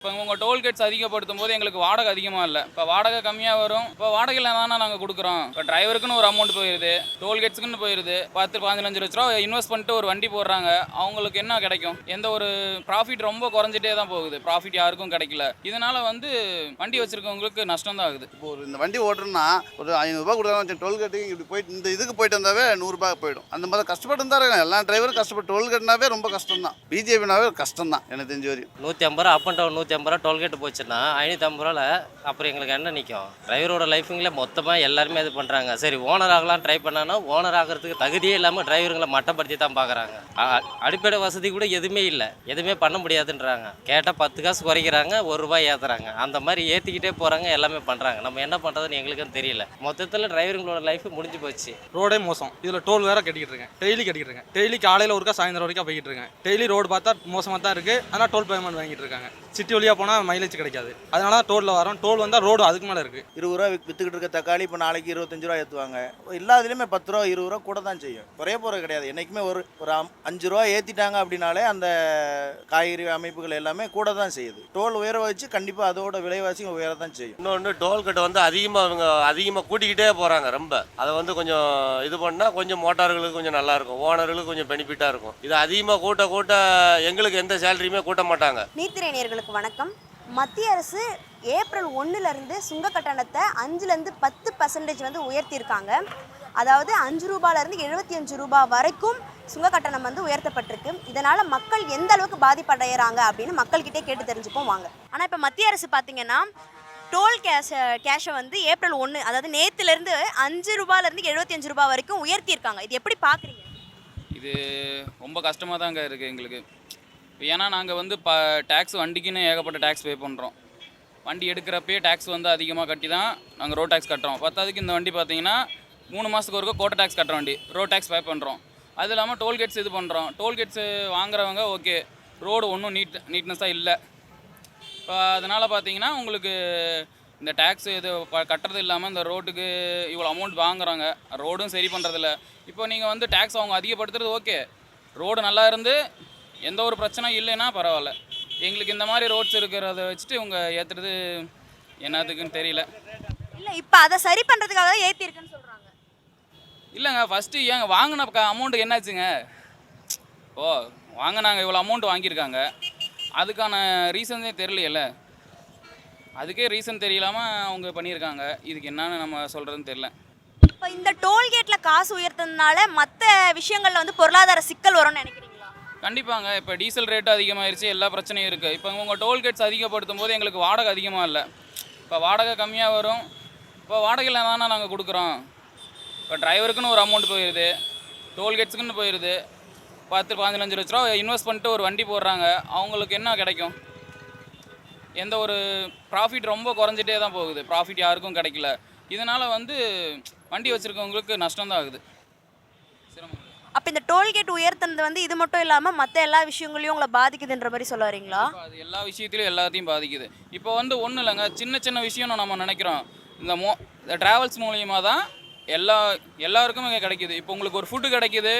இப்போ உங்கள் டோல்கேட்ஸ் அதிகப்படுத்தும் போது எங்களுக்கு வாடகை அதிகமாக இல்லை. இப்போ வாடகை கம்மியாக வரும். இப்போ வாடகையில் தானே நாங்கள் கொடுக்குறோம். இப்போ டிரைவருக்குன்னு ஒரு அமௌண்ட் போயிடுது டோல்கேட்ஸுக்குன்னு போயிடுது பத்து பதினஞ்சு லட்ச ரூபா இன்வெஸ்ட் பண்ணிட்டு ஒரு வண்டி போடுறாங்க. அவங்களுக்கு என்ன கிடைக்கும்? எந்த ஒரு ப்ராஃபிட் ரொம்ப குறைஞ்சிட்டே தான் போகுது. ப்ராஃபிட் யாருக்கும் கிடைக்கல. இதனால வந்து வண்டி வச்சிருக்கவங்களுக்கு நஷ்டம் தான் ஆகுது. இப்போ ஒரு இந்த வண்டி ஓட்டுறோம்னா ஒரு ஐநூறுரூபா கொடுக்குறாங்க டோல்கேட்டுக்கு இப்படி போயிட்டு இந்த இதுக்கு போயிட்டு வந்தாவே நூறுரூபா போயிடும். அந்த மாதிரி கஷ்டப்பட்டு இருந்தாரு எல்லா டிரைவரும் கஷ்டப்பட்டு. டோல்கேட்னாவே ரொம்ப கஷ்டம் தான் பிஜேபினாவே கஷ்டம் தான் எனக்கு தெரிஞ்ச வரையும். நூற்றி ஐம்பது ரூபா அப் அண்ட் டவுன் நூற்றி ஐம்பது ரூபா டோல்கேட் போச்சுன்னா ஐநூற்றி ஐம்பது ரூபாவில் அப்புறம் எங்களுக்கு என்ன நிற்கும் டிரைவரோட லைஃபுங்களே மொத்தமாக எல்லாருமே இது பண்ணுறாங்க சரி ஓனர் ஆகலாம் ட்ரை பண்ணான்னா ஓனர் ஆகிறதுக்கு தகுதியே இல்லாமல் டிரைவருங்களை மட்டப்படுத்தி தான் பார்க்குறாங்க. அடிப்படை வசதி கூட எதுவுமே இல்லை. எதுவுமே பண்ண முடியாதுன்றாங்க. கேட்டால் பத்து காசு குறைக்கிறாங்க ஒரு ரூபாய் ஏற்றுறாங்க அந்த மாதிரி ஏற்றிக்கிட்டே போகிறாங்க எல்லாமே பண்ணுறாங்க நம்ம என்ன பண்ணுறதுன்னு எங்களுக்கும் தெரியல. மொத்தத்தில் டிரைவருங்களோட லைஃப் முடிஞ்சு போச்சு. ரோடே மோசம். இதில் டோல் வேற கட்டிக்கிட்டு இருக்கேன். டெய்லி கட்டிக்கிட்டு இருக்கேன். டெய்லி காலையில் ஒருக்கா சாயந்தரம் வரைக்கும் போய்கிட்டு இருக்கேன். டெய்லி ரோடு பார்த்தா மோசமாக தான் இருக்குது ஆனால் டோல் பேமெண்ட் வாங்கிட்டு இருக்காங்க. சிட்டி வழியாக போனால் மைலேஜ் கிடைக்காது. அதனால தான் டோலில் வரோம் டோல் வந்தால் ரோடு அதுக்கு மேலே இருக்குது இருபது ரூபா வித்துக்கிட்டு இருக்க தக்காளி இப்போ நாளைக்கு இருபத்தஞ்சு ரூபா ஏற்றுவாங்க எல்லாத்துலேயுமே பத்து ரூபா இருபது ரூபா கூட தான் செய்யும். குறைய போகிறது கிடையாது. என்றைக்குமே ஒரு ஒரு அஞ்சு ரூபா ஏற்றிட்டாங்க அப்படின்னாலே அந்த காய்கறி அமைப்புகள் எல்லாமே கூட தான் செய்யுது. டோல் உயர வச்சு கண்டிப்பாக அதோட விலைவாசி உயர தான் செய்யும். இன்னொன்று டோல்கேட் வந்து அதிகமாக அவங்க அதிகமாக கூட்டிக்கிட்டே போகிறாங்க ரொம்ப. அதை வந்து கொஞ்சம் இது பண்ணால் கொஞ்சம் மோட்டார்களுக்கு கொஞ்சம் நல்லா இருக்கும். ஓனர்களுக்கு கொஞ்சம் பெனிஃபிட்டாக இருக்கும். இது அதிகமாக கூட்ட கூட்ட எங்களுக்கு எந்த சேலரியுமே கூட்ட மாட்டாங்க. நீத்திரையர்களுக்கு வணக்கம். மத்திய அரசு ஏப்ரல் ஒன்றுலேருந்து சுங்க கட்டணத்தை அஞ்சுலேருந்து பத்து பர்சன்டேஜ் வந்து உயர்த்தியிருக்காங்க. அதாவது அஞ்சு ரூபாயிலேருந்து எழுபத்தி அஞ்சு ரூபாய் வரைக்கும் சுங்க கட்டணம் வந்து உயர்த்தப்பட்டிருக்கு. இதனால் மக்கள் எந்த அளவுக்கு பாதிப்படைகிறாங்க அப்படின்னு மக்கள்கிட்டே கேட்டு தெரிஞ்சுப்போம் வாங்க. ஆனால் இப்போ மத்திய அரசு பார்த்தீங்கன்னா டோல் கேஷ கேஷை வந்து ஏப்ரல் ஒன்று அதாவது நேற்றுலேருந்து அஞ்சு ரூபாயிலேருந்து எழுபத்தி அஞ்சு ரூபாய் வரைக்கும் உயர்த்தியிருக்காங்க. இது எப்படி பார்க்குறீங்க இது ரொம்ப கஷ்டமாக தாங்க இருக்குது எங்களுக்கு. ஏன்னா நாங்கள் வந்து ப டேக்ஸ் வண்டிக்குன்னு ஏகப்பட்ட டேக்ஸ் பே பண்ணுறோம் வண்டி எடுக்கிறப்பயே டேக்ஸ் வந்து அதிகமாக கட்டி தான் நாங்கள் ரோட் டேக்ஸ் கட்டுறோம். பத்தாவதுக்கு இந்த வண்டி பார்த்தீங்கன்னா மூணு மாதத்துக்கு ஒருக்க கோட்டை டேக்ஸ் கட்டுற வண்டி ரோட் டேக்ஸ் பே பண்ணுறோம் அது இல்லாமல் டோல்கேட்ஸ் இது பண்ணுறோம் டோல்கேட்ஸு வாங்குறவங்க ஓகே ரோடு ஒன்றும் நீட் நீட்னஸாக இல்லை. இப்போ அதனால் பார்த்தீங்கன்னா உங்களுக்கு இந்த டேக்ஸ் இது ப- கட்டுறது இல்லாமல் இந்த ரோட்டுக்கு இவ்வளோ அமௌண்ட் வாங்குறாங்க. ரோடும் சரி பண்ணுறதில்ல இப்போ நீங்கள் வந்து டேக்ஸ் அவங்க அதிகப்படுத்துறது ஓகே ரோடு நல்லா இருந்து எந்த ஒரு பிரச்சனையும் இல்லைன்னா பரவாயில்ல. எங்களுக்கு இந்த மாதிரி ரோட்ஸ் இருக்கிறத வச்சுட்டு இவங்க ஏற்றுறது என்னத்துக்குன்னு தெரியல. இல்லை இப்போ அதை சரி பண்ணுறதுக்காக தான் ஏற்றிருக்குன்னு சொல்கிறாங்க இல்லைங்க ஃபஸ்ட்டு ஏங்க வாங்கின அமௌண்ட்டு என்னாச்சுங்க? ஓ வாங்கினாங்க இவ்வளோ அமௌண்ட் வாங்கியிருக்காங்க. அதுக்கான ரீசனே தெரியலையல்ல. அதுக்கே ரீசன் தெரியலாம அவங்க பண்ணியிருக்காங்க. இதுக்கு என்னன்னு நம்ம சொல்கிறதுன்னு தெரியல. இப்போ இந்த டோல்கேட்டில் காசு உயர்த்ததுனால மற்ற விஷயங்களில் வந்து பொருளாதார சிக்கல் வரும்னு நினைக்கிறீங்களா கண்டிப்பாங்க இப்போ டீசல் ரேட்டு அதிகமாயிருச்சு எல்லா பிரச்சனையும் இருக்குது இப்போ உங்கள் டோல்கேட்ஸ் அதிகப்படுத்தும் போது எங்களுக்கு வாடகை அதிகமாக இல்லை. இப்போ வாடகை கம்மியாக வரும். இப்போ வாடகையில் தானே நாங்கள் கொடுக்குறோம். இப்போ டிரைவருக்குன்னு ஒரு அமௌண்ட் போயிடுது டோல்கேட்ஸுக்குன்னு போயிடுது பத்து பதினஞ்சு லட்ச ரூபா இன்வெஸ்ட் பண்ணிட்டு ஒரு வண்டி போடுறாங்க. அவங்களுக்கு என்ன கிடைக்கும்? எந்த ஒரு ப்ராஃபிட் ரொம்ப குறைஞ்சிட்டே தான் போகுது. ப்ராஃபிட் யாருக்கும் கிடைக்கல. இதனால் வந்து வண்டி வச்சுருக்கவங்களுக்கு நஷ்டம் தான் ஆகுது. அப்போ இந்த டோல்கேட் உயர்த்தினது வந்து இது மட்டும் இல்லாமல் மற்ற எல்லா விஷயங்களையும் உங்களை பாதிக்குதுன்ற மாதிரி சொல்ல வரீங்களா? அது எல்லா விஷயத்துலையும் எல்லாத்தையும் பாதிக்குது. இப்போ வந்து ஒன்றும் இல்லைங்க சின்ன சின்ன விஷயம்னு நம்ம நினைக்கிறோம். இந்த மோ இந்த ட்ராவல்ஸ் மூலியமாக தான் எல்லா எல்லாருக்கும் இங்கே கிடைக்குது. இப்போ உங்களுக்கு ஒரு ஃபுட்டு கிடைக்குது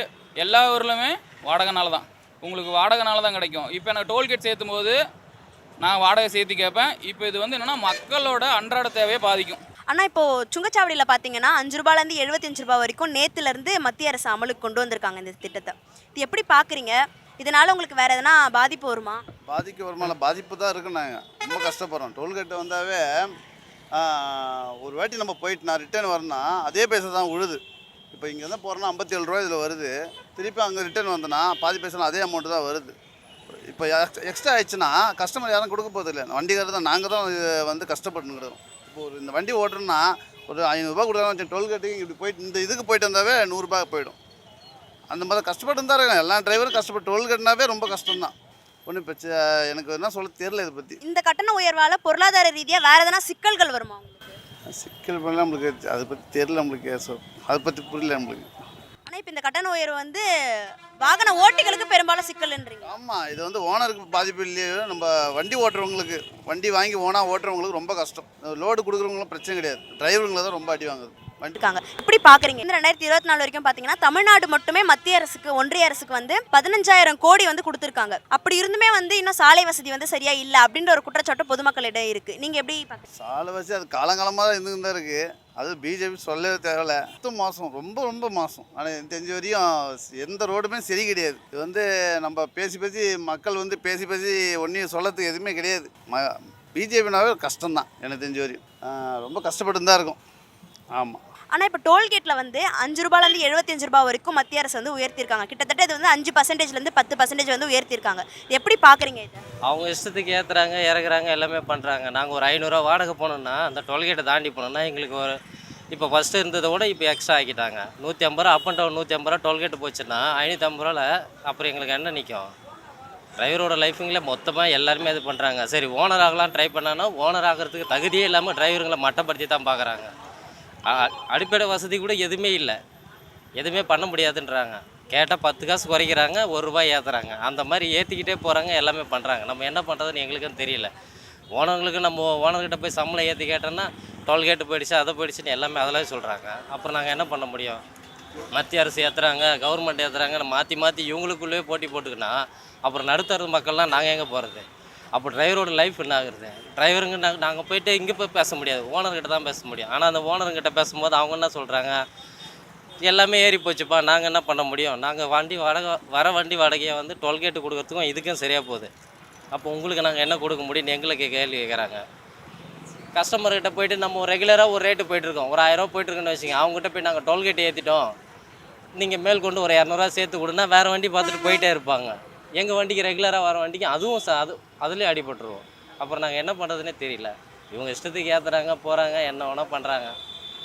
எல்லா ஊர்லையுமே வாடகைனால தான். உங்களுக்கு வாடகைனால தான் கிடைக்கும். இப்போ எனக்கு டோல்கேட் சேர்த்தும் போது நான் வாடகை சேர்த்து கேட்பேன். இப்போ இது வந்து என்னென்னா மக்களோட அன்றாட தேவையை பாதிக்கும். ஆனால் இப்போது சுங்கச்சாவடியில் பார்த்தீங்கன்னா அஞ்சு ரூபாலேருந்து எழுபத்தஞ்சு ரூபா வரைக்கும் நேற்றுலேருந்து மத்திய அரசு அமலுக்கு கொண்டு வந்திருக்காங்க இந்த திட்டத்தை. இது எப்படி பார்க்குறீங்க இதனால் உங்களுக்கு வேறு எதனா பாதிப்பு வருமா? பாதிக்க வருமான பாதிப்பு தான் இருக்கு நாங்கள் ரொம்ப கஷ்டப்படுறோம். டோல்கேட்டு வந்தாவே ஒரு வாட்டி நம்ம போயிட்டு நான் ரிட்டர்ன் வரேன்னா அதே பைசா தான் உழுது. இப்போ இங்கே தான் போகிறோன்னா ஐம்பத்தி ஏழு ரூபா இதில் வருது. திருப்பி அங்கே ரிட்டர்ன் வந்தேன்னா பாதி பைசா அதே அமௌண்ட்டு தான் வருது. இப்போ எக்ஸ்ட்ரா ஆயிடுச்சுன்னா கஸ்டமர் யாரும் கொடுக்க போகிறது இல்லை. வண்டிக்காரர் தான் நாங்கள் தான் வந்து கஷ்டப்பட்டுங்கிறோம் இப்போ ஒரு இந்த வண்டி ஓட்டுறோன்னா ஒரு ஐநூறுரூபா கொடுக்குறாங்க டோல்கேட்டுக்கு இப்படி போயிட்டு இந்த இதுக்கு போயிட்டு வந்தாவே நூறுரூபா போயிடும். அந்த மாதிரி கஷ்டப்பட்டு தான் இருக்காங்க. எல்லா டிரைவரும் கஷ்டப்பட்டு டோல் கட்டினாவே ரொம்ப கஷ்டம் தான் ஒன்றும் பிரச்சனை எனக்கு என்ன சொல்ல தெரியல இதை பற்றி இந்த கட்டண உயர்வால் பொருளாதார ரீதியாக வேறு எதனா சிக்கல்கள் வருமா உங்களுக்கு? சிக்கல் பண்ணலாம் நம்மளுக்கு. அதை பற்றி தெரியல நம்மளுக்கு. அதை பற்றி புரியல நம்மளுக்கு. ஆனால் இப்போ இந்த கட்டண உயர்வு வந்து வாகன ஓட்டிகளுக்கு பெரும்பாலும் சிக்கல்ன்றீங்க. ஆமாம் இது வந்து ஓனருக்கு பாதிப்பு இல்லையோ நம்ம வண்டி ஓட்டுறவங்களுக்கு வண்டி வாங்கி ஓனாக ஓட்டுறவங்களுக்கு ரொம்ப கஷ்டம். லோடு கொடுக்குறவங்களும் பிரச்சனை கிடையாது. டிரைவருங்களை தான் ரொம்ப அடி வாங்குது. இருக்காங்க. எப்படி பாக்குறீங்க. இந்த ரெண்டாயிரத்தி இருபத்தி நாலு வரைக்கும் பாத்தீங்கன்னா தமிழ்நாடு மட்டுமே மத்திய அரசுக்கு ஒன்றிய அரசுக்கு வந்து பதினஞ்சாயிரம் கோடி வந்து கொடுத்துருக்காங்க. அப்படி இருந்துமே வந்து இன்னும் சாலை வசதி வந்து சரியா இல்ல அப்படின்ற ஒரு குற்றச்சாட்டு பொதுமக்களிடம் இருக்கு. நீங்க எப்படி சாலை வச்சு அது இருந்துன்னு தான் இருக்குது அது பிஜேபி சொல்லவே தேவையில்ல. பத்து மாதம் ரொம்ப ரொம்ப மாதம் ஆனால் எனக்கு தெரிஞ்ச வரையும் எந்த ரோடுமே சரி கிடையாது. இது வந்து நம்ம பேசி பேசி மக்கள் வந்து பேசி பேசி ஒன்றையும் சொல்லத்துக்கு எதுவுமே கிடையாது. ம பிஜேபினாவே கஷ்டம்தான் எனக்கு தெரிஞ்ச வரையும். ரொம்ப கஷ்டப்பட்டு தான் இருக்கும். ஆமாம் ஆனால் இப்போ டோல்கேட்டில் வந்து அஞ்சு ரூபாயிலேருந்து எழுபத்தஞ்சு ரூபாய் வரைக்கும் மத்திய அரசு வந்து உயர்த்திருக்காங்க கிட்டத்தட்ட இது வந்து அஞ்சு பர்சன்டேஜ்லேருந்து பத்து பர்சன்டேஜ் வந்து உயர்த்திருக்காங்க எப்படி பார்க்குறீங்க இது? அவங்க இஷ்டத்துக்கு ஏற்றுறாங்க இறக்குறாங்க எல்லாமே பண்ணுறாங்க நாங்கள் ஒரு ஐநூறுரூவா வாடகை போனோம்னா அந்த டோல்கேட்டை தாண்டி போனோம்னா எங்களுக்கு ஒரு இப்போ ஃபஸ்ட்டு இருந்ததை விட இப்போ எக்ஸ்ட்ரா ஆக்கிட்டாங்க. நூற்றி ஐம்பது ரூபா அப் அண்ட் டவுன் நூற்றி ஐம்பது ரூபா டோல்கேட்டு போச்சுன்னா ஐநூற்றி ஐம்பது ரூபாவில் அப்புறம் எங்களுக்கு என்ன நிற்கும் டிரைவரோட லைஃபுங்களே மொத்தமாக எல்லாருமே இது பண்ணுறாங்க சரி ஓனர் ஆகலாம் ட்ரை பண்ணான்னா ஓனர் ஆகிறதுக்கு தகுதியே இல்லாமல் டிரைவருங்களை மட்டப்படுத்தி தான் பார்க்குறாங்க அடிப்படை வசதி கூட எதுவுமே இல்லை. எதுவுமே பண்ண முடியாதுன்றாங்க. கேட்டால் பத்து காசு குறைக்கிறாங்க ஒரு ரூபாய் ஏற்றுறாங்க அந்த மாதிரி ஏற்றிக்கிட்டே போகிறாங்க எல்லாமே பண்ணுறாங்க நம்ம என்ன பண்ணுறதுன்னு எங்களுக்கும் தெரியல. ஓனர்களுக்கு நம்ம ஓனர்கிட்ட போய் சம்பளம் ஏற்றி கேட்டோன்னா டோல்கேட்டு போயிடுச்சு அதை போயிடுச்சுன்னு எல்லாமே அதெல்லாம் சொல்கிறாங்க அப்புறம் நாங்கள் என்ன பண்ண முடியும்? மத்திய அரசு ஏற்றுறாங்க கவர்மெண்ட் ஏற்றுறாங்க மாற்றி மாற்றி இவங்களுக்குள்ளேயே போட்டி போட்டுக்கினா அப்புறம் நடுத்தர மக்கள்லாம் நாங்கள் எங்கே போகிறது அப்போ டிரைவரோட லைஃப் என்ன ஆகுறது? டிரைவருங்க நாங்கள் நாங்கள் போயிட்டு இங்கே போய் பேச முடியாது. ஓனர்கிட்ட தான் பேச முடியும். ஆனால் அந்த ஓனருங்கிட்ட பேசும்போது அவங்க என்ன சொல்கிறாங்க எல்லாமே ஏறி போச்சுப்பா நாங்கள் என்ன பண்ண முடியும்? நாங்கள் வண்டி வாடகை வர வண்டி வாடகையை வந்து டோல்கேட்டு கொடுக்குறதுக்கும் இதுக்கும் சரியாக போகுது. அப்போ உங்களுக்கு நாங்கள் என்ன கொடுக்க முடியும்னு எங்களுக்கு கேள்வி கேட்குறாங்க கஸ்டமர்கிட்ட போயிட்டு நம்ம ரெகுலராக ஒரு ரேட்டு போயிட்டுருக்கோம் ஒரு ஆயிரரூவா போயிட்டுருக்குன்னு வச்சுங்க அவங்ககிட்ட போய் நாங்கள் டோல்கேட் ஏற்றிட்டோம் நீங்கள் மேல் கொண்டு ஒரு இரநூறுவா சேர்த்து கொடுனா வேறு வண்டி பார்த்துட்டு போயிட்டே இருப்பாங்க. எங்கள் வண்டிக்கு ரெகுலராக வர வண்டிக்கு அதுவும் சா அது அதுலேயும் அடிபட்டுருவோம் அப்புறம் நாங்கள் என்ன பண்ணுறதுனே தெரியல. இவங்க இஷ்டத்துக்கு ஏற்றுறாங்க போகிறாங்க என்ன வேணால் பண்ணுறாங்க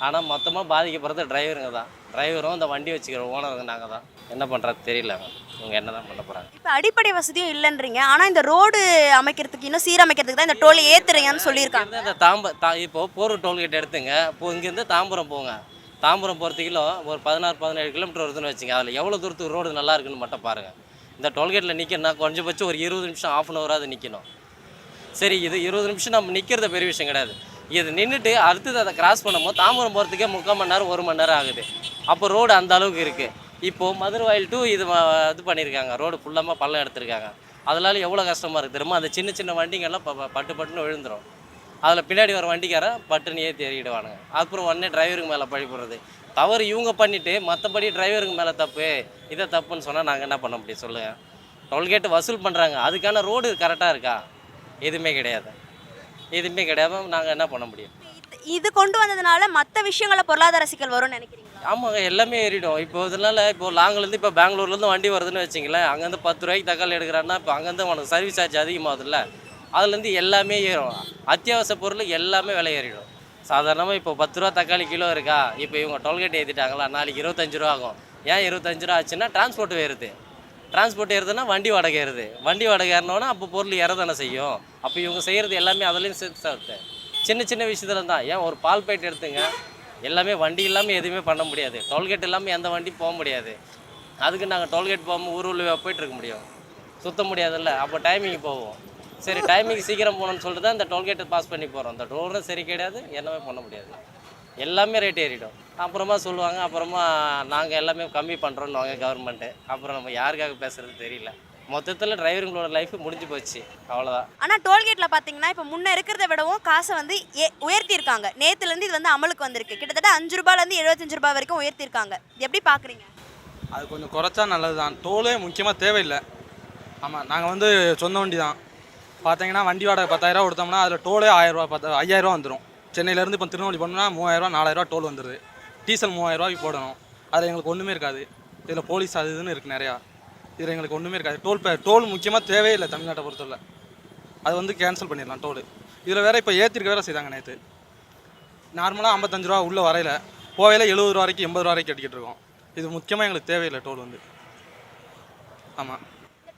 ஆனால் மொத்தமாக பாதிக்கப்படுறது டிரைவருங்க தான். டிரைவரும் இந்த வண்டி வச்சுக்கிற ஓனருங்க நாங்கள் தான். என்ன பண்ணுறது தெரியல. இவங்க என்ன தான் பண்ண போகிறாங்க இப்போ அடிப்படை வசதியும் இல்லைன்றீங்க. ஆனா இந்த ரோடு அமைக்கிறதுக்கு இன்னும் சீரமைக்கிறதுக்கு தான் இந்த டோல் ஏத்துறீங்கன்னு சொல்லியிருக்காங்க. இந்த தாம்ப தா இப்போ போரூர் டோல்கேட் எடுத்துங்க. இப்போ இங்கேருந்து தாம்பரம் போங்க. தாம்பரம் போகிறதுக்கு கிலோ ஒரு பதினாறு பதினேழு கிலோமீட்டர் வருதுன்னு வச்சுங்க. அதில் எவ்வளோ தூரத்துக்கு ரோடு நல்லா இருக்குன்னு மட்டும் பாருங்கள் இந்த டோல்கேட்டில் நிற்கணும்னா குறைஞ்சபட்சம் ஒரு இருபது நிமிஷம் ஆஃப் அன் ஹவராது நிற்கணும். சரி இது இருபது நிமிஷம் நம்ம நிற்கிறது பெரிய விஷயம் கிடையாது. இது நின்றுட்டு அடுத்தது அதை கிராஸ் பண்ணும்போது தாம்பரம் போகிறதுக்கே முக்கால் மணி நேரம் ஒரு மணி நேரம் ஆகுது. அப்போ ரோடு அந்த அளவுக்கு இருக்குது இப்போது மதுரவாயில் டூ இது இது பண்ணியிருக்காங்க. ரோடு ஃபுல்லாமல் பள்ளம் எடுத்திருக்காங்க. அதனால எவ்வளோ கஷ்டமாக இருக்குது தெரியுமா? அந்த சின்ன சின்ன வண்டிங்கெல்லாம் ப- பட்டு பட்டுன்னு விழுந்துரும். அதில் பின்னாடி வர வண்டிக்காரன் பட்டுன்னு ஏற்றி ஏறிடுவானுங்க. அப்புறம் உடனே டிரைவருக்கு மேலே பழி போடுறது. தவறு இவங்க பண்ணிவிட்டு மற்றபடி டிரைவருக்கு மேலே தப்பு இதை தப்புன்னு சொன்னால் நாங்கள் என்ன பண்ண முடியும் சொல்லுங்கள் டோல்கேட்டு வசூல் பண்ணுறாங்க அதுக்கான ரோடு கரெக்டாக இருக்கா? எதுவுமே கிடையாது. எதுவுமே கிடையாது. நாங்கள் என்ன பண்ண முடியும்? இது- கொண்டு வந்ததுனால மற்ற விஷயங்கள பொருளாதார சிக்கல் வரும்னு நினைக்கிறீங்களா? ஆமாங்க எல்லாமே ஏறிடும். இப்போ இதனால இப்போ லாங்கிலேருந்து இப்போ பெங்களூர்லேருந்து வண்டி வருதுன்னு வச்சிங்களேன் அங்கேருந்து பத்து ரூபாய்க்கு தக்காளி எடுக்கிறான்னா இப்போ அங்கேருந்து உனக்கு சர்வீஸ் சார்ஜ் அதிகமாகுதுல்ல. அதுலேருந்து எல்லாமே ஏறும். அத்தியாவசிய பொருள் எல்லாமே விலை ஏறிடும். சாதாரணமாக இப்போ பத்து ரூபா தக்காளி கிலோ இருக்கா? இப்போ இவங்க டோல்கேட் ஏற்றிட்டாங்களா நாளைக்கு இருபத்தஞ்சு ரூபா ஆகும். ஏன் இருபத்தஞ்சு ரூபா ஆச்சுன்னா டிரான்ஸ்போர்ட் ஏறுது. டிரான்ஸ்போர்ட் ஏறுதுன்னா வண்டி வாடகை ஏறுது. வண்டி வாடகை ஏறினோன்னா அப்போ பொருள் ஏற தானே செய்யும். அப்போ இவங்க செய்கிறது எல்லாமே அதுலேயும் சேர்த்து சாப்பிட்டு சின்ன சின்ன விஷயத்துல தான். ஏன் ஒரு பால் பேட் எடுத்துங்க. எல்லாமே வண்டி இல்லாமல் எதுவுமே பண்ண முடியாது. டோல்கேட் இல்லாமல் எந்த வண்டி போக முடியாது. அதுக்கு நாங்கள் டோல்கேட் போகாமல் ஊர் உள்ள போயிட்டு இருக்க முடியும். சுத்த முடியாதுல்ல. அப்போ டைமிங் போவோம் சரி டைமிங் சீக்கிரம் போகணும்னு சொல்லிட்டு தான் இந்த டோல்கேட்டை பாஸ் பண்ணி போகிறோம் இந்த ரோடும் சரி கிடையாது என்னமே பண்ண முடியாது. எல்லாமே ரேட் ஏறிடும். அப்புறமா சொல்லுவாங்க அப்புறமா நாங்கள் எல்லாமே கம்மி பண்ணுறோன்னு கவர்மெண்ட்டு அப்புறம் நம்ம யாருக்காக பேசுறது தெரியல. மொத்தத்தில் டிரைவருங்களோட லைஃப் முடிஞ்சு போச்சு. அவ்வளோதான் ஆனா டோல்கேட்ல பாத்தீங்கன்னா இப்போ முன்ன இருக்கிறத விடவும் காசை வந்து ஏ உயர்த்தியிருக்காங்க. நேத்துல இருந்து இது வந்து அமலுக்கு வந்திருக்கு. கிட்டத்தட்ட அஞ்சு ரூபாயில இருந்து எழுபத்தஞ்சு ரூபாய் வரைக்கும் உயர்த்தியிருக்காங்க. இது எப்படி பாக்குறீங்க? அது கொஞ்சம் குறைச்சா நல்லது தான் டோலே முக்கியமாக தேவையில்லை. ஆமாம் நாங்கள் வந்து சொந்த வண்டி தான் பார்த்தீங்கன்னா வண்டி வாடகை பத்தாயிரரூவா கொடுத்தோம்னா அதில் டோலே ஆயிரரூவா பத்து ஐயாயிரரூவா வந்துடும் சென்னையிலேருந்து இப்போ திருநெல்வேலி போனோம்னா மூவாயிரரூவா நாலாயிரரூவா டோல் வந்துடுது டீசல் மூவாயிரரூவாய்க்கு போடணும். அதில் எங்களுக்கு ஒன்றுமே இருக்காது. இதில் போலீஸ் அது இதுன்னு இருக்குது நிறையா. இதில் எங்களுக்கு ஒன்றுமே இருக்காது. டோல் பே டோல் முக்கியமாக தேவையில்லை தமிழ்நாட்டை பொறுத்தவரை. அது வந்து கேன்சல் பண்ணிடலாம் டோல். இதில் வேறு இப்போ ஏற்றிருக்க வேறு செய்தாங்க நேற்று நார்மலாக ஐம்பத்தஞ்சு ரூபா உள்ளே வரையில போவையில் எழுபது ரூபா வரைக்கும் எண்பது ரூபா வரைக்கும் கட்டிக்கிட்டு இருக்கோம். இது முக்கியமாக எங்களுக்கு தேவையில்லை டோல் வந்து. ஆமாம்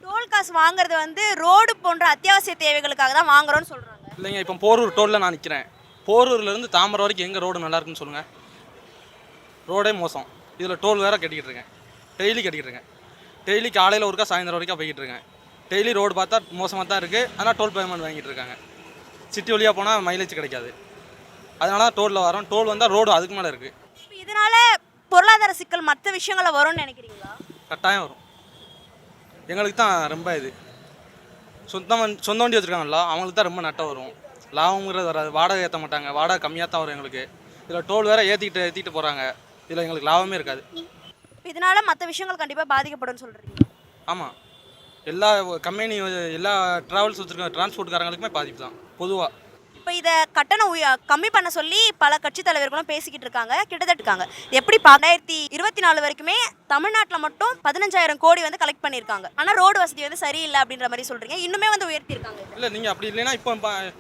டோல் காசு வாங்குறது வந்து ரோடு போன்ற அத்தியாவசிய தேவைகளுக்காக தான் வாங்குறோம்னு சொல்றாங்க. இல்லைங்க இப்போ போரூர் டோலில் நான் நிற்கிறேன் போரூர்லேருந்து தாம்பரம் வரைக்கும் எங்கே ரோடு நல்லா இருக்குன்னு சொல்லுங்கள் ரோடே மோசம். இதில் டோல் வேறு கட்டிக்கிட்டு இருக்கேன். டெய்லி கட்டிக்கிட்டு இருக்கேன். டெய்லி காலையில் ஒருக்கா சாயந்தரம் வரைக்கும் போய்கிட்டு இருக்கேன். டெய்லி ரோடு பார்த்தா மோசமாக தான் இருக்குது ஆனால் டோல் பேமெண்ட் வாங்கிட்டு இருக்காங்க. சிட்டி வழியாக போனால் மைலேஜ் கிடைக்காது. அதனால தான் டோலில் வரோம். டோல் வந்தால் ரோடு அதுக்கு மேலே இருக்குது இப்போ இதனால பொருளாதார சிக்கல் மற்ற விஷயங்கள வரும்னு நினைக்கிறீங்களா? கட்டாயம் வரும். எங்களுக்கு தான் ரொம்ப இது. சொந்தம் வண்டி- சொந்த வண்டி வச்சுருக்காங்கல்ல அவங்களுக்கு தான் ரொம்ப நட்டம் வரும். லாபங்கிறது வராது. வாடகை ஏற்ற மாட்டாங்க. வாடகை கம்மியாக தான் வரும் எங்களுக்கு. இதில் டோல் வேறு ஏற்றிக்கிட்டு ஏற்றிட்டு போகிறாங்க இதில் எங்களுக்கு லாபமே இருக்காது. இதனால மற்ற விஷயங்கள் கண்டிப்பா பாதிக்கப்படும் சொல்றீங்க. ஆமாம் எல்லா கம்பெனி எல்லா ட்ராவல்ஸ் வச்சுருக்க டிரான்ஸ்போர்ட்காரங்களுக்குமே பாதிப்பு தான். பொதுவாக இப்போ இதை கட்டணம் உய கம்மி பண்ண சொல்லி பல கட்சி தலைவர்களும் பேசிக்கிட்டு இருக்காங்க கிட்டத்தட்ட இருக்காங்க. எப்படி ரெண்டாயிரத்தி இருபத்தி நாலு வரைக்குமே தமிழ்நாட்டில் மட்டும் பதினஞ்சாயிரம் கோடி வந்து கலெக்ட் பண்ணியிருக்காங்க. ஆனால் ரோடு வசதி வந்து சரியில்லை அப்படின்ற மாதிரி சொல்றீங்க. இன்னுமே வந்து உயர்த்தியிருக்காங்க. இல்லை நீங்கள் அப்படி இல்லைன்னா இப்போ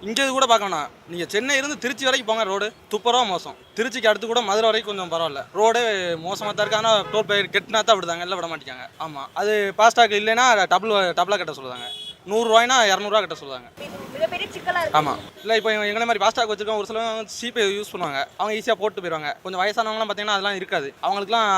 இங்கே இது கூட பார்க்கணும் நீங்கள் சென்னை இருந்து திருச்சி வரைக்கும் போங்க ரோடு துப்புரவா மோசம். திருச்சிக்கு அடுத்து கூட மதுரை வரைக்கும் கொஞ்சம் பரவாயில்ல. ரோடு மோசமாக தான் இருக்குது ஆனால் டோல் பே கெட்டினா தான் விடுதாங்க. இல்லை விட மாட்டேங்காங்க. ஆமாம் அது ஃபாஸ்டாக் இல்லைன்னா டபுள் டபுளாக கட்ட சொல்லுவாங்க நூறுரூவாய்னா இரநூறுவா கட்ட சொல்லுவாங்க ஆமாம் இல்லை இப்போ எங்களை மாதிரி ஃபாஸ்டாக் வச்சிருக்கோம் ஒரு சிலவங்க ஜிபே யூஸ் பண்ணுவாங்க. அவங்க ஈஸியாக போட்டு போயிடுவாங்க கொஞ்சம் வயசானவங்களாம் பார்த்தீங்கன்னா அதெல்லாம் இருக்காது. அவங்களுக்குலாம்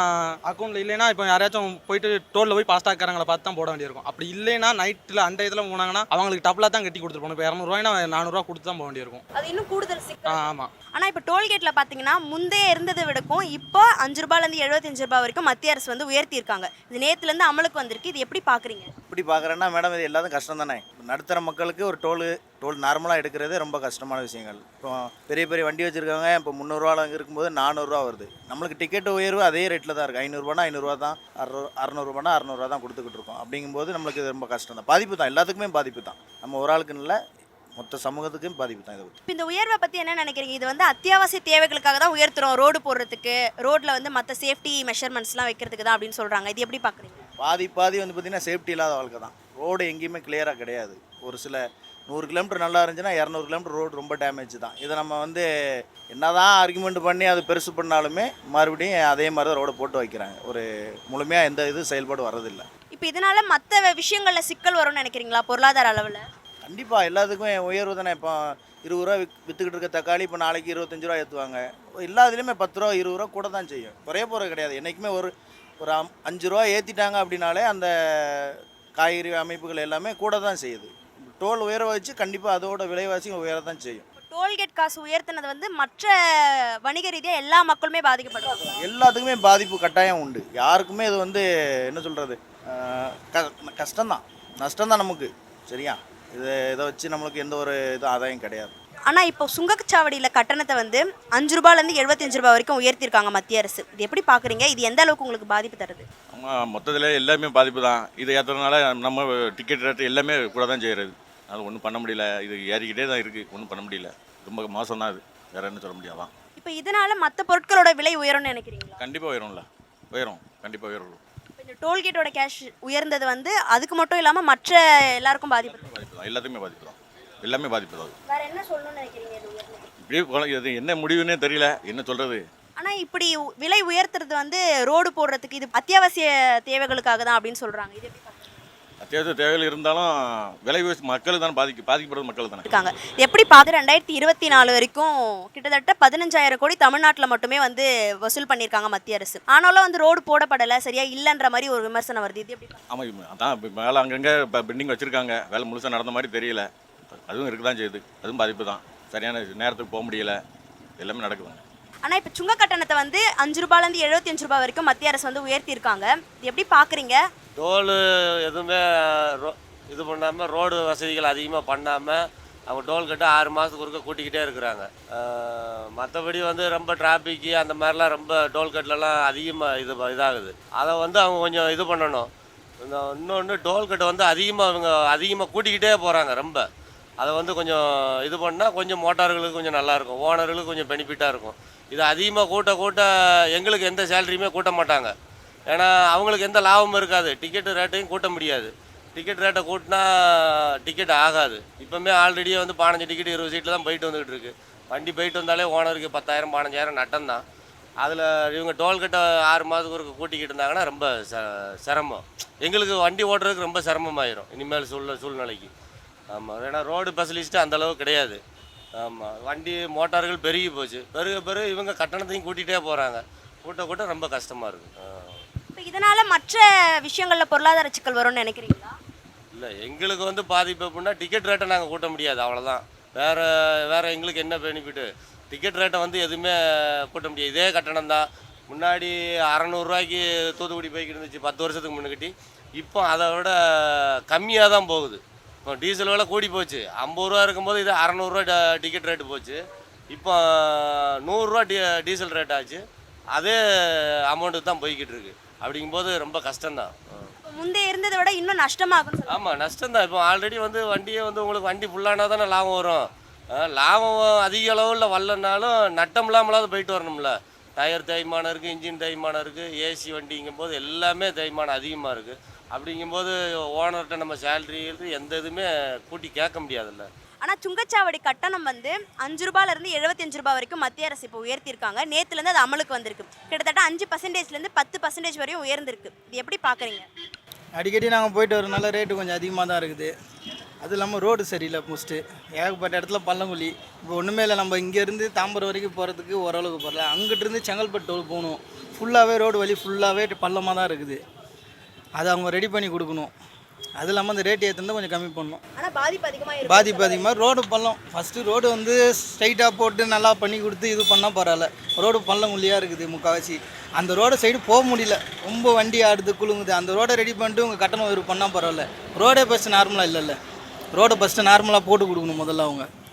அக்கௌண்ட்டில் இல்லைன்னா இப்போ யாராச்சும் போயிட்டு டோலில் போய் ஃபாஸ்டாக்காரங்களை பார்த்து தான் போட வேண்டியிருக்கும். அப்படி இல்லைன்னா நைட்டில் அந்த இதில் போனாங்கன்னா அவங்களுக்கு டபுளாக தான் கட்டி கொடுத்துட்டு போகணும் இப்போ இரநூறுவாய்னா நானூறுரூவா கொடுத்து தான் போக வேண்டியிருக்கும். அது இன்னும் கூடுதல் ஆமாம் ஆனால் இப்போ டோல்கேட்டில் பார்த்தீங்கன்னா முந்தைய இருந்ததை விடக்கும் இப்போ அஞ்சு ரூபாயிலேருந்து எழுபத்தஞ்சு ரூபாய் வரைக்கும் மத்திய அரசு வந்து உயர்த்தியிருக்காங்க. இது நேற்றுலேருந்து அமலுக்கு வந்திருக்கு. இது எப்படி பார்க்குறீங்க இப்படி பார்க்குறேன்னா மேடம் இது எல்லாத்துக்கும் கஷ்டம் தானே. நடுத்தர மக்களுக்கு ஒரு டோல் டோல் நார்மலாக எடுக்கிறதே ரொம்ப கஷ்டமான விஷயங்கள். இப்போ பெரிய பெரிய வண்டி வச்சுருக்கவங்க இப்போ முந்நூறுரூவா இருக்கும்போது நானூறுரூவா வருது. நம்மளுக்கு டிக்கெட் உயர்வு அதே ரேட்டில் தான் இருக்குது ஐநூறுரூவானா ஐநூறுரூவா தான் அறுநூறு அறநூறுபானா அறநூறுவா தான் கொடுத்துக்கிட்டு இருக்கோம். அப்படிங்கும்போது நம்மளுக்கு இது ரொம்ப கஷ்டம் தான். பாதிப்பு தான். எல்லாத்துக்குமே பாதிப்பு தான். நம்ம ஒரு ஆளுக்குன்னு இல்லை மொத்த சமூகத்துக்கும் பாதிப்பு தான் இதை இந்த உயர்வை பற்றி என்ன நினைக்கிறீங்க? இது வந்து அத்தியாவசிய தேவைகளுக்காக தான் உயர்த்துறோம். ரோடு போடுறதுக்கு ரோட்டில் வந்து மற்ற சேஃப்டி மெஷர்மெண்ட்ஸ்லாம் வைக்கிறதுக்கு தான் அப்படின்னு சொல்கிறாங்க இது எப்படி பார்க்குறீங்க பாதி பாதி வந்து பார்த்திங்கன்னா சேஃப்டி இல்லாத வாழ்க்கை தான். ரோடு எங்கேயுமே கிளியராக கிடையாது. ஒரு சில நூறு கிலோமீட்டர் நல்லா இருந்துச்சுன்னா இரநூறு கிலோமீட்டர் ரோடு ரொம்ப டேமேஜ் தான். இதை நம்ம வந்து என்னதான் ஆர்குமெண்ட் பண்ணி அது பெருசு பண்ணாலுமே மறுபடியும் அதே மாதிரி தான் ரோடை போட்டு வைக்கிறாங்க. ஒரு முழுமையாக எந்த இது செயல்பாடு வர்றதில்லை. இப்போ இதனால மற்ற விஷயங்களில் சிக்கல் வரும்னு நினைக்கிறீங்களா? பொருளாதார அளவில்? கண்டிப்பாக எல்லாத்துக்குமே உயர்வு தானே. இப்போ இருபது ரூபா விக் விற்றுக்கிட்டு இருக்க தக்காளி இப்போ நாளைக்கு இருபத்தஞ்சு ரூபா ஏற்றுவாங்க எல்லா இதுலேயுமே பத்து ரூபா இருபது ரூபா கூட தான் செய்யும். குறைய போகிறது கிடையாது. என்றைக்குமே ஒரு ஒரு அம்- அஞ்சு ரூபா ஏற்றிட்டாங்க அப்படின்னாலே அந்த காய்கறி அமைப்புகள் எல்லாமே கூட தான் செய்யுது. டோல் உயர வச்சு கண்டிப்பாக அதோட விலைவாசி உயர தான் செய்யும். டோல்கேட் காசு உயர்த்தினது வந்து மற்ற வணிக ரீதியாக எல்லா மக்களுமே பாதிக்கப்படுறாங்க எல்லாத்துக்குமே பாதிப்பு கட்டாயம் உண்டு. யாருக்குமே இது வந்து என்ன சொல்கிறது கஷ்டம்தான். நஷ்டம்தான் நமக்கு. சரியா? இது இதை வச்சு நம்மளுக்கு எந்த ஒரு இது ஆதாயம் கிடையாது. ஆனால் இப்போ சுங்கச்சாவடியில் கட்டணத்தை வந்து அஞ்சு ரூபாயிலேருந்து எழுபத்தஞ்சு ரூபாய் வரைக்கும் உயர்த்தியிருக்காங்க மத்திய அரசு. இது எப்படி பார்க்குறீங்க இது எந்த அளவுக்கு உங்களுக்கு பாதிப்பு தருது? மொத்தத்தில் எல்லாமே பாதிப்பு தான் இதை ஏற்றுறதுனால நம்ம டிக்கெட் ரேட்டு எல்லாமே கூட தான் செய்கிறது அது ஒன்றும் பண்ண முடியல. இது ஏறிக்கிட்டே தான் இருக்குது ஒன்றும் பண்ண முடியல. ரொம்ப மோசம் தான் இது வேற என்ன சொல்ல முடியாதான் இப்போ இதனால மற்ற பொருட்களோட விலை உயரும்னு நினைக்கிறீங்களா? கண்டிப்பாக உயரும்ல. உயரும். கண்டிப்பாக உயரும். இந்த டோல்கேட்டோட கேஷ் உயர்ந்தது வந்து அதுக்கு மட்டும் இல்லாமல் மற்ற எல்லாருக்கும் பாதிப்பு. பாதிப்பு தான் எல்லாத்துக்குமே பாதிப்பு தான் எல்லாமே பாதிப்பு தான் வேற என்ன சொல்லணும்னு நினைக்கிறீங்க இது உயர்ந்தது? இப்படியே போல இது என்ன முடிவுன்னே தெரியல. என்ன சொல்கிறது ஆனால் இப்படி உ- விலை உயர்த்துறது வந்து ரோடு போடுறதுக்கு இது அத்தியாவசிய தேவைகளுக்காக தான் அப்படின்னு சொல்கிறாங்க இது எப்படி பார்க்குறீங்க? அத்தியாவசிய தேவைகள் இருந்தாலும் விலை மக்கள் தானே பாதிக்கு பாதிக்கப்படுறது மக்கள் தானே. இருக்காங்க. எப்படி பார்த்து ரெண்டாயிரத்தி இருபத்தி நாலு வரைக்கும் கிட்டத்தட்ட பதினஞ்சாயிரம் கோடி தமிழ்நாட்டில் மட்டுமே வந்து வசூல் பண்ணியிருக்காங்க மத்திய அரசு. ஆனாலும் வந்து ரோடு போடப்படலை சரியா இல்லைன்ற மாதிரி ஒரு விமர்சனம் வருது. இது எப்படி? ஆமாம் அதான் மேலே அங்கங்கே பெண்டிங் வச்சுருக்காங்க. வேலை முழுசாக நடந்த மாதிரி தெரியல. அதுவும் இருக்க தான் செய்யுது. அதுவும் பாதிப்பு தான். சரியான நேரத்துக்கு போக முடியல. எல்லாமே நடக்குதுங்க. ஆனா இப்போ சுங்க கட்டணத்தை வந்து அஞ்சு ரூபாயிலேருந்து எழுபத்தி அஞ்சு ரூபாய் வரைக்கும் மத்திய அரசு வந்து உயர்த்தியிருக்காங்க. இது எப்படி பார்க்குறீங்க டோலு எதுவுமே ரோ இது பண்ணாமல் ரோடு வசதிகள் அதிகமாக பண்ணாமல் அவங்க டோல்கட்டு ஆறு மாதத்துக்கு ஒருக்க கூட்டிக்கிட்டே இருக்கிறாங்க. மற்றபடி வந்து ரொம்ப டிராஃபிக்கு அந்த மாதிரிலாம் ரொம்ப டோல்கட்லலாம் அதிகமாக இது இதாகுது. அதை வந்து அவங்க கொஞ்சம் இது பண்ணணும். இந்த இன்னொன்று டோல்கட்டை வந்து அதிகமாக அவங்க அதிகமாக கூட்டிக்கிட்டே போகிறாங்க ரொம்ப. அதை வந்து கொஞ்சம் இது பண்ணால் கொஞ்சம் மோட்டார்களுக்கு கொஞ்சம் நல்லாயிருக்கும் ஓனர்களுக்கு கொஞ்சம் பெனிஃபிட்டாக இருக்கும். இது அதிகமாக கூட்ட கூட்ட எங்களுக்கு எந்த சேலரியுமே கூட்ட மாட்டாங்க. ஏன்னா அவங்களுக்கு எந்த லாபமும் இருக்காது. டிக்கெட்டு ரேட்டையும் கூட்ட முடியாது. டிக்கெட் ரேட்டை கூட்டினா டிக்கெட் ஆகாது. இப்போமே ஆல்ரெடியே வந்து பதினஞ்சு டிக்கெட் இருபது சீட்டில் தான் போயிட்டு வந்துகிட்டு இருக்குது வண்டி போயிட்டு வந்தாலே ஓனருக்கு பத்தாயிரம் பதினஞ்சாயிரம் நட்டம் தான். அதில் இவங்க டோல்கட்டை ஆறு மாதத்துக்கு ஒரு கூட்டிக்கிட்டு இருந்தாங்கன்னா ரொம்ப ச சிரமம். எங்களுக்கு வண்டி ஓட்டுறதுக்கு ரொம்ப சிரமமாயிரும். இனிமேல் சூழ்நிலை சூழ்நிலைக்கு. ஆமாம் ஏன்னா ரோடு ஸ்பெஷலிஸ்ட்டு அந்த அளவுக்கு கிடையாது. ஆமாம் வண்டி மோட்டார்கள் பெருகி போச்சு. பெருக பெருக இவங்க கட்டணத்தையும் கூட்டிகிட்டே போகிறாங்க கூட்ட கூட்ட ரொம்ப கஷ்டமாக இருக்குது இப்போ இதனால மற்ற விஷயங்கள்ல பொருளாதார சிக்கல் வரும்னு நினைக்கிறீங்களா? இல்லை எங்களுக்கு வந்து பாதிப்பு அப்படின்னா டிக்கெட் ரேட்டை நாங்கள் கூட்ட முடியாது அவ்வளோதான் வேறு வேறு எங்களுக்கு என்ன பெனிஃபிட்டு டிக்கெட் ரேட்டை வந்து எதுவுமே கூட்ட முடியாது. இதே கட்டணம் தான். முன்னாடி அறநூறுரூவாய்க்கு தூத்துக்குடி போய்கிட்டு இருந்துச்சு பத்து வருஷத்துக்கு முன்னுக்கிட்டி. இப்போ அதை விட கம்மியாக தான் போகுது. இப்போ டீசல் விலை கூடி போச்சு. ஐம்பது ரூபா இருக்கும்போது இது அறநூறுவா டிக்கெட் ரேட்டு போச்சு. இப்போ நூறுரூவா டி டீசல் ரேட் ஆச்சு. அதே அமௌண்ட்டு தான் போய்கிட்டு இருக்கு. அப்படிங்கும்போது ரொம்ப கஷ்டம்தான். முந்தைய இருந்ததை விட இன்னும் நஷ்டமாகும் ஆமாம் நஷ்டம்தான். இப்போ ஆல்ரெடி வந்து வண்டியை வந்து உங்களுக்கு வண்டி ஃபுல்லானா தானே லாபம் வரும். லாபம் அதிக அளவில் வரலனாலும் நட்டம் இல்லாமலாவது போயிட்டு வரணும்ல. டயர் தேய்மானம் இருக்குது இன்ஜின் தேய்மானம் இருக்குது ஏசி வண்டிங்கும்போது எல்லாமே தேய்மானம் அதிகமாக இருக்குது அப்படிங்கும்போது ஓனர்கிட்ட நம்ம சேலரி எந்த இதுவுமே கூட்டி கேட்க முடியாதுல்ல. ஆனால் சுங்கச்சாவடி கட்டணம் வந்து அஞ்சு ரூபாயிலிருந்து எழுபத்தஞ்சு ரூபாய் வரைக்கும் மத்திய அரசு இப்போ உயர்த்தியிருக்காங்க. நேற்றுலேருந்து அது அமலுக்கு வந்திருக்கு. கிட்டத்தட்ட அஞ்சு பர்சன்டேஜ்லேருந்து பத்து பர்சன்டேஜ் வரையும் உயர்ந்திருக்கு. இது எப்படி பார்க்குறீங்க? அடிக்கடி நாங்கள் போயிட்டு வரனால ரேட்டு கொஞ்சம் அதிகமாக தான் இருக்குது. அது இல்லாமல் ரோடு சரியில்லை மோஸ்ட்டு ஏகப்பட்ட இடத்துல பள்ளங்குழி. இப்போ ஒன்றுமே இல்லை நம்ம இங்கேருந்து தாம்பரம் வரைக்கும் போகிறதுக்கு ஓரளவுக்கு போகல அங்கிட்டிருந்து செங்கல்பட்டு போகணும். ஃபுல்லாகவே ரோடு வழி ஃபுல்லாகவே பள்ளமாக தான் இருக்குது. அதை அவங்க ரெடி பண்ணி கொடுக்கணும். அது இல்லாமல் அந்த ரேட் ஏற்றுனா கொஞ்சம் கம்மி பண்ணணும். ஆனால் பாதிப்பு அதிகமாக இருக்கும் பாதிப்பு அதிகமாக ரோடு பள்ளம். ஃபஸ்ட்டு ரோடு வந்து ஸ்ட்ரைட்டாக போட்டு நல்லா பண்ணி கொடுத்து இது பண்ணால் பரவாயில்ல. ரோடு பள்ளங்குழியாக இருக்குது முக்கால்வாசி அந்த ரோடு சைடு போக முடியல. ரொம்ப வண்டி ஆடுது குலுங்குது. அந்த ரோடை ரெடி பண்ணிட்டு உங்கள் கட்டணம் உயர்வு பண்ணால் பரவாயில்ல. ரோடே ஃபஸ்ட்டு நார்மலாக இல்லைல்ல. ரோடை ஃபஸ்ட்டு நார்மலாக போட்டு கொடுக்கணும் முதல்ல அவங்க.